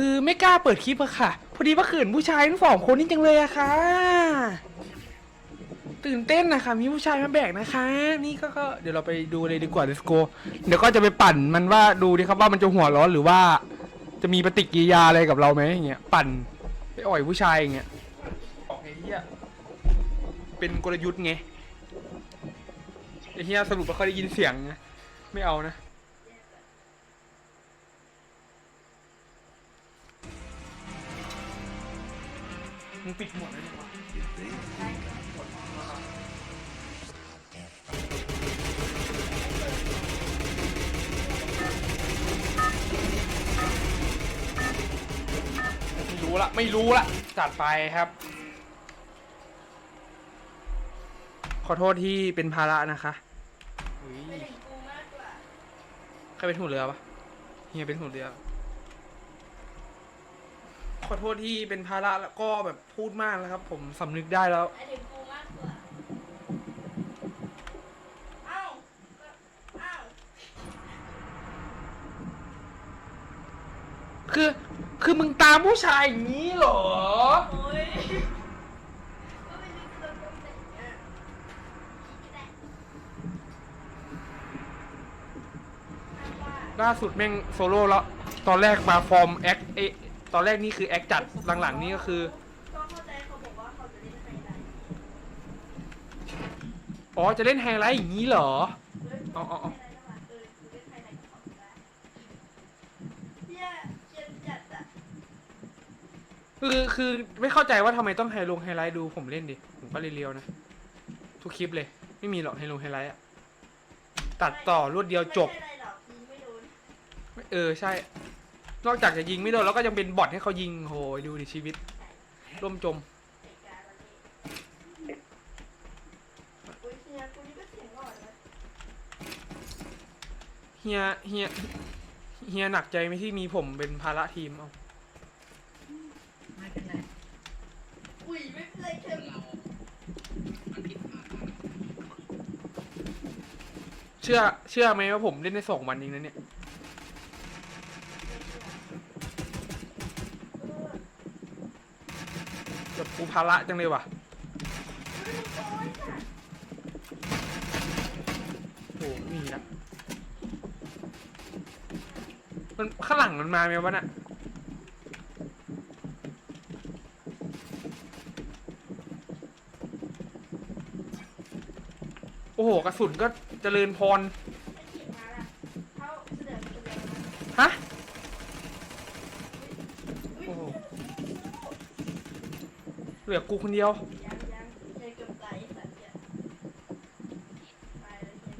คือไม่กล้าเปิดคลิปอะค่ะ พอดีว่าเขินผู้ชายทั้งสองคนนี่จังเลยอะค่ะ ตื่นเต้นนะคะ มีผู้ชายมาแบกนะคะ นี่ก็ก็เดี๋ยวเราไปดูเลยดีกว่า let's go เดี๋ยวก็จะไปปั่นมันว่าดูดิครับว่ามันจะหัวร้อนหรือว่า จะมีปฏิกิริยาอะไรกับเราไหมอย่างเงี้ยปั่นไปอ่อยผู้ชายอย่างเงี้ยออกไอ้เหี้ยเป็นกลยุทธ์ไงไอ้เหี้ยสรุปว่าเขาได้ยินเสียงไงไม่เอานะ มึงปิดหมดแล้วเนี่ยวะไม่รู้ละไม่รู้ละจัดไปครับ ขอโทษที่เป็นภาระนะคะอุ๊ยใครเป็นหัวเรือปะเฮียเป็นหัวเรือ ขอโทษที่เป็นภาระแล้วก็แบบพูดมากแล้วครับ ผมสำนึกได้แล้วไอถึงกูมากกว่าเอ้าเอ้าคือ คือมึงตามผู้ชายอย่างนี้เหรอ โอ้ยก็ไม่รู้จะโดนโดนแต่อย่างเงี้ยไม่ได้ห้ามว่าล่าสุดแม่งโซโล่แล้ว ตอนแรกมาฟอร์มแอคเอะ ตอนแรกนี่คือแอคจัดหลังๆนี่ก็คืออ๋อจะเล่นไฮไลท์อย่างนี้เหรออาเออาไฮไลท์ระหว่างเออือคือไม่เข้าใจว่าทำไมต้องไฮลงไฮไลท์ดูผมเล่นดิ ผมก็เรียวๆนะ ทุกคลิปเลย ไม่มีหรอกไฮลงไฮไลท์อะตัดต่อรวดเดียวจบ เออใช่ นอกจากจะยิงไม่โดนแล้วก็ยังเป็นบอทให้เขายิงโหยดูดิชีวิต ร่มจม เฮียเฮียเฮียหนักใจไหมที่มีผมเป็นภาระทีมเอาไม่เป็นไรอุ้ยไม่เป็นไรเชื่อเชื่อไหมว่าผมเล่นได้สองวันเองนะเนี่ย แบบ กูภาระจังเลยว่ะโอ้มีนะ มันข้างหลังมันมาไหมวะน่ะโอ้โห กระสุนก็เจริญพรไอ้เขียนมาละเขาเสนอมาตัวเดียวนะ ฮะ อุ้ย โอ้โห เหลือกูคนเดียว ยังยังเฮียเกือบไอ้สัตว์เนี่ยตายแล้วเฮีย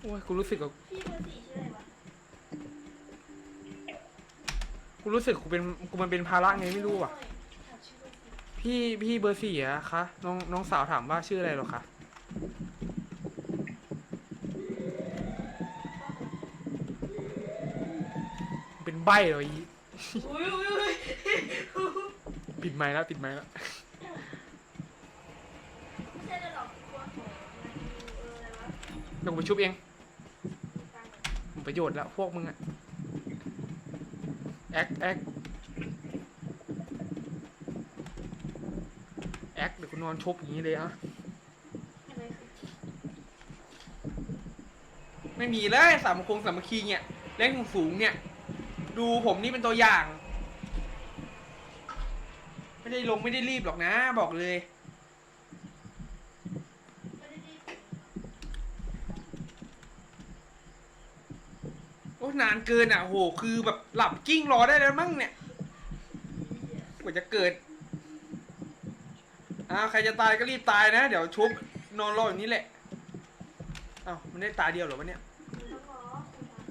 โอ้ยกูรู้สึกกับพี่เบอร์สี่ชื่ออะไรวะกูรู้สึกกูเป็นกูมันเป็นภาระไงไม่รู้อะ ถามชื่อเบอร์สี่พี่พี่เบอร์สี่อะคะน้องน้องสาวถามว่าชื่ออะไรเหรอคะเป็นใบเหรออีอุ้ยอุ้ย ไม้แล้วปิดไม้แล้วไม่ใช่เลยหรอกกลัวโหมันเอออะไรวะเดี๋ยวไปชุบเองตังค์ผมประโยชน์แล้วพวกมึงอะแอคแอคแอคเดี๋ยวกูนอนชุบอย่างนี้เลยอะอะไรคือไม่มีเลยสามคงสามัคคีเนี่ยเล่นสูงๆเนี่ย ดูผมนี่เป็นตัวอย่าง ไม่ได้ลงไม่ได้รีบหรอกนะ บอกเลย โอ้นานเกินอะโหคือแบบหลับกิ้งรอได้แล้วมั้งเนี่ยกว่าจะเกิดอ้าวใครจะตายก็รีบตายนะ เดี๋ยวชุบนอนรออย่างนี้แหละอ้าวมันได้ตาเดียวเหรอวะเนี่ยคุณต้องรอคุณนะ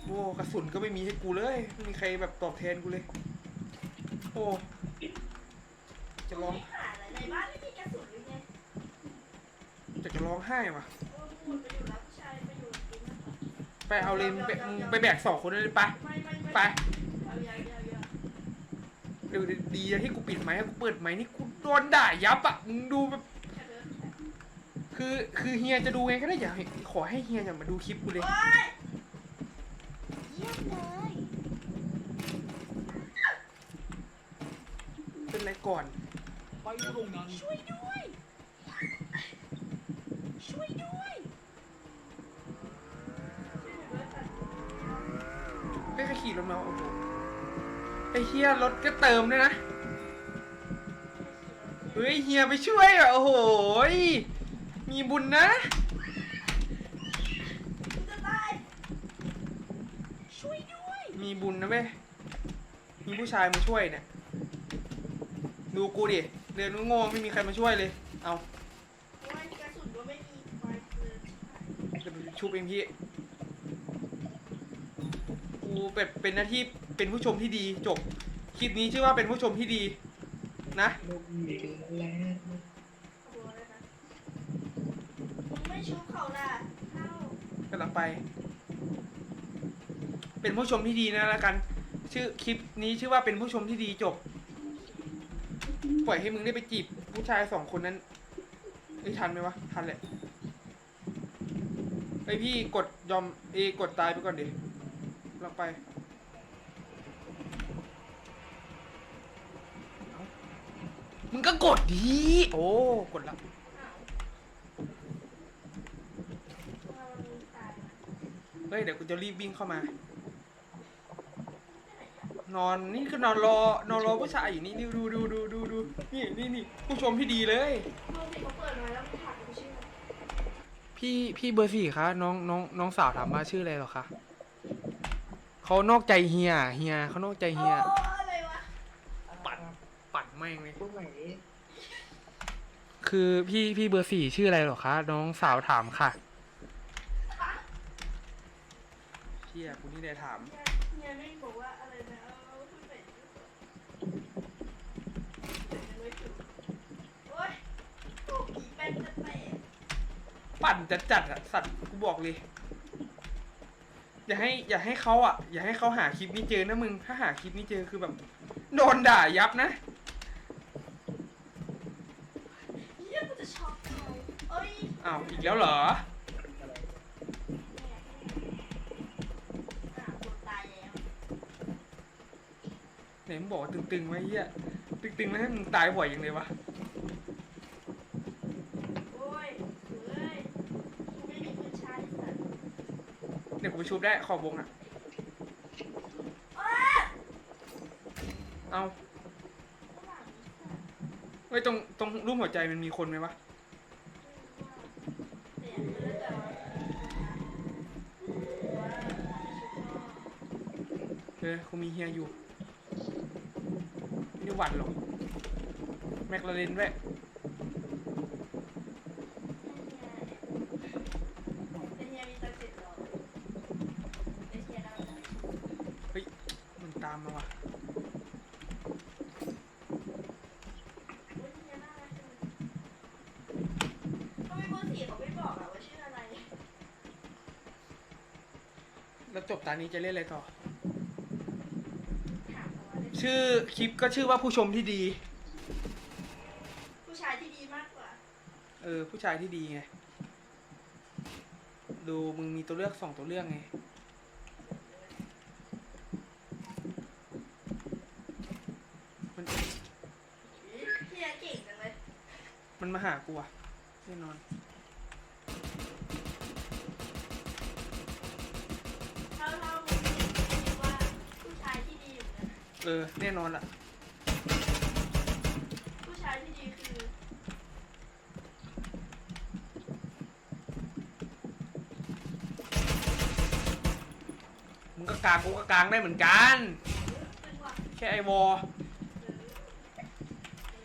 โอ้กระสุนก็ไม่มีให้กูเลยไม่มีใครแบบตอบแทนกูเลย โอ้จะร้องในบ้านไม่มีกระสุนหรือไงจะจะร้องไห้ว่ะ โอ้หมุนไปอยู่แล้วผู้ชายไปอยู่กินมากกว่าไปเอาเลยมึงไปมึงไปแบกสองคนเลยไป ไม่ไม่ไม่ไป เอายาอย่าอย่าเดี๋ยวดีนะที่กูปิดไมค์ให้กูเปิดไมค์นี่กูโดนด่ายับอะ มึงดูแบบแค่เดินแค่คือคือเฮียจะดูไงก็ได้อย่าให้ขอให้เฮียอย่ามาดูคลิปกูเลย โอ๊ยเยี่ยมเลย เป็นไร ก่อน ไปตรงนั้นช่วยด้วย ช่วยด้วยเฮ้ยใครขี่รถมาโอ้โหไอเฮียรถก็เติมด้วยนะเฮ้ยเฮียไปช่วยอะโอ้โหยมีบุญนะกูจะตายช่วยด้วยมีบุญนะเว้ยมีผู้ชายมาช่วยเนี่ย ดูกูดิเดินโง่ไม่มีใครมาช่วยเลย เอากระสุนก็ไม่มีไฟเลยเดี๋ยวไปชุบเองพี่ กูแบบเป็นหน้าที่เป็นผู้ชมที่ดีจบ คลิปนี้ชื่อว่าเป็นผู้ชมที่ดี นะ ลูกหญิงแล้วขบวนเลยนะมึงไม่ชุบเขาล่ะเข้ากำลังไป เป็นผู้ชมที่ดีนะแล้วกัน ชื่อคลิปนี้ชื่อว่าเป็นผู้ชมที่ดีจบ ปล่อยให้มึงได้ไปจีบผู้ชายสองคนนั้นเอ้ยทันไหมวะ ทันแหละไอยพี่กดยอมเอยกดตายไปก่อนดิกำลังไปเอ้ามึงก็กดดี โอ้ กดละอ้าวทำไมมันมีตายนะเฮ้ย เดี๋ยวกูจะรีบวิ่งเข้ามา นอนนี่คือนอนรอนอนรอผู้ชายอยู่นี่นี่ดูดูดูดูดูนี่นี่นี่ผู้ชมที่ดีเลยปกติเขาเปิดมาแล้วมันถามกูชื่ออะไรพี่พี่เบอร์สี่คะน้องน้องน้องสาวถามมาชื่ออะไรหรอคะเขานอกใจเฮียเฮียเขานอกใจเฮียโอ้อะไรวะปัดปัดแม่งเลยพวกไหนคือพี่พี่เบอร์สี่ชื่ออะไรหรอคะน้องสาวถามค่ะ เฮียกูนี่ได้ถามเียไม่บอกว่าอะไรนะเอาขึ้นไปโอ๊ยถูกผีเป็นจะเตะปั่นจัดจัดอะสัตว์กูบอกเลย อย่าให้อย่าให้เขาอะอย่าให้เขาหาคลิปนี้เจอนะมึง ถ้าหาคลิปนี้เจอคือแบบ โดนด่ายับนะเยี่ยกูจะช็อกเลยเอ้ยอ้าวอีกแล้วเหรอ เนี่ยอะกูตายแล้ว ไห นมึงบอกว่าตึงๆไว้เฮียตึงๆแล้วให้มึงตายบ่อยอย่างเลยวะโอ้ยเฮ้ยกูไม่มีปืนชาร์จสัตว์เดี๋ยวกูไปชุบได้ขอบวงอะอ้าเอาข้างหลังนี่สัตว์เฮ้ยตรงตรงรูปหัวใจมันมีคนไหมวะเนี่ยมันแล้วแต่ว่าว่าชุบก็ เออกูมีเฮียอยู่ ไม่ได้หวั่นหรอกแม็กลาเรนด้วยไอ้เฮียมีตังค์เจ็ดร้อยไอ้เฮียได้ตังค์เฮ้ยมันตามมาว่ะโอ้ยเฮียน่ารักจังเลยทำไมเบอร์สี่เขาไม่บอกอะว่าชื่ออะไรแล้วจบตานี้จะเล่นอะไรต่อ ถามเขาว่าได้ ชื่อคลิปก็ชื่อว่าผู้ชมที่ดี ผู้ชายที่ดีมากกว่า เออ ผู้ชายที่ดีไง ดูมึงมีตัวเลือกสองตัวเลือกไง มันเฮียเก่งจังเลย มันมาหากูอะแน่นอน เออแน่นอนละผู้ชายที่ดีคือมึงก็กลางกูก็กลางได้เหมือนกันตึงว่ะแค่ไอวอล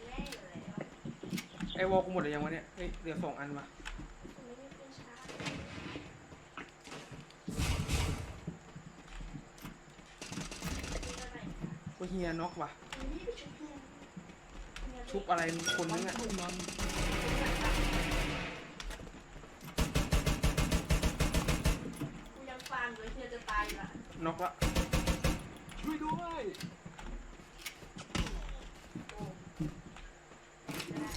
แน่อยู่แล้วไอวอลกูหมดเลยยังวะเนี่ยเฮ้ยเหลือสองอันมา ไม่ได้เป็นชายเป็นอะไร กู เฮียน็อกว่ะนี่ไปชุบเฮียชุบอะไรคนนึงอะพวกนั้นกูยังฟังเลยเฮียจะตายละน็อกละช่วยด้วยโอ้ไม่ได้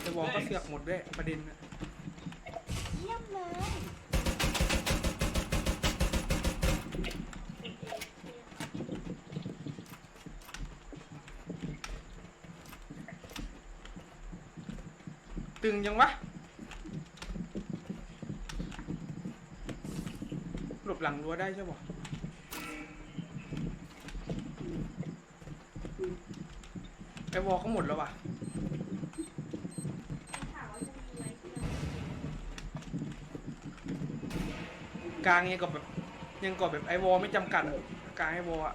เดี๋ยววอลก็เสือกหมดด้วยประเด็นน่ะเยี่ยมเลย ตึงยังวะ หลบหลังรั้วได้ใช่ปะไอวอลก็หมดแล้ววะถามว่าจะมีไหมที่เรากลางยังกับแบบยังกับแบบไอวอลไม่จำกัดอะกลางไอวอลอะ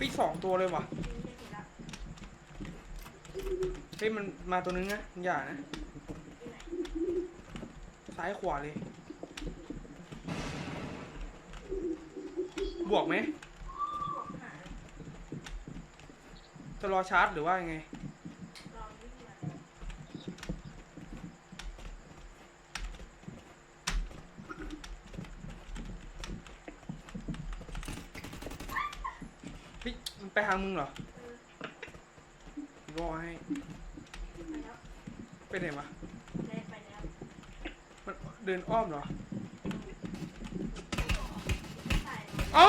ปีสองตัวเลยว่ะเฮ้ยมันมาตัวนึงนะอย่านะ ซ้ายขวาเลย บวกไหมจะรอชาร์จหรือว่ายังไง เฮ้ยมัน ไปทางมึงเหรอรอให้ ไปไหนวะมันเดินอ้อมเหรอ เอ้า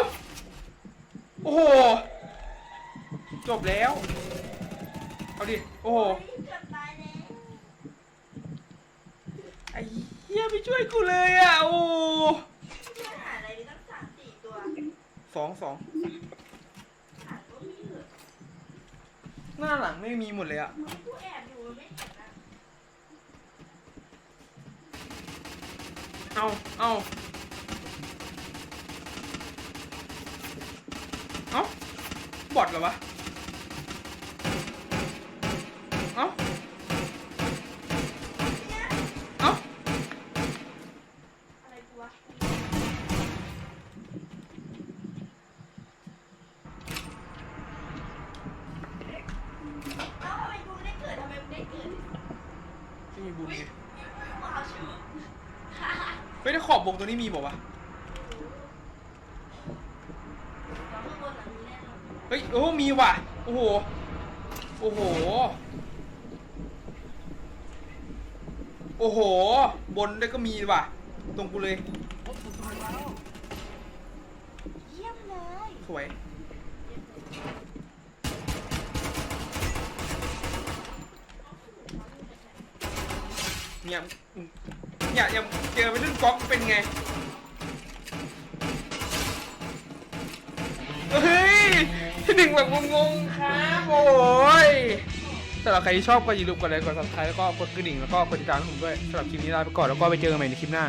โอ้โห จบแล้ว เอาดิ โอ้โหเกือบตายแล้วไอ้เหี้ยไม่ช่วยกูเลยอะ โอ้เพื่อนหาอะไรดีตั้งสามสี่ตัวสองสอง หาตัวพี่เหอะ หน้าหลังไม่มีหมดเลยอะกูแอบอยู่ไม่เห็นนะเอาเอาเอาบอดเหรอวะ เอาเอา อะไรกูวะเอ้าทำไมกูไม่ได้เกิดทำไมมึงได้เกิด ไม่มีบุญไง ว้าวชู เฮ้ยในขอบบวงตัวนี้มีบอกวะเราข้างบนหลังนี้แน่นอนเฮ้ยโอ้มีว่ะ โอ้โห โอ้โห โอ้โห บนได้ก็มีว่ะ ตรงกูเลยพบศัตรูแล้วเยี่ยมเลยสวย เนี่ย เนี่ยยังเจอไปเรื่องก๊อกเป็นไงเฮ้ยที่หนึ่งแบบงงๆครับโอ้ยสำหรับใครที่ชอบก็อย่าลืมกดไลค์กดซับสไครต์แล้วก็กดกระดิ่งแล้วก็กดติดตามผมด้วยสำหรับคลิปนี้ลาไปก่อนแล้วก็ไปเจอกันใหม่ในคลิปหน้า